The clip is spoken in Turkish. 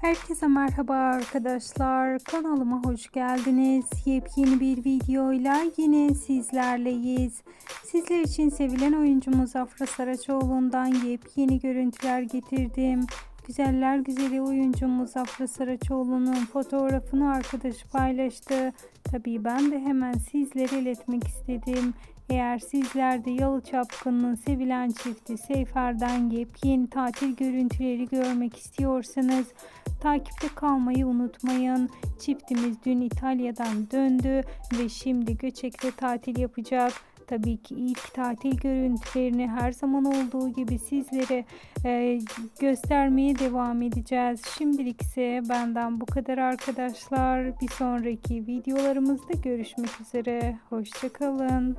Herkese merhaba arkadaşlar. Kanalıma hoş geldiniz. Yepyeni bir videoyla yine sizlerleyiz. Sizler için sevilen oyuncumuz Afra Saraçoğlu'ndan yepyeni görüntüler getirdim. Güzeller güzeli oyuncumuz Afra Saraçoğlu'nun fotoğrafını arkadaş paylaştı. Tabii ben de hemen sizlere iletmek istedim. Eğer sizler de Yalı Çapkın'ın sevilen çifti Seyfer'den yepyeni tatil görüntüleri görmek istiyorsanız takipte kalmayı unutmayın. Çiftimiz dün İtalya'dan döndü ve şimdi Göçek'te tatil yapacak. Tabii ki ilk tatil görüntülerini her zaman olduğu gibi sizlere e, göstermeye devam edeceğiz. Şimdilik ise benden bu kadar arkadaşlar. Bir sonraki videolarımızda görüşmek üzere. Hoşçakalın.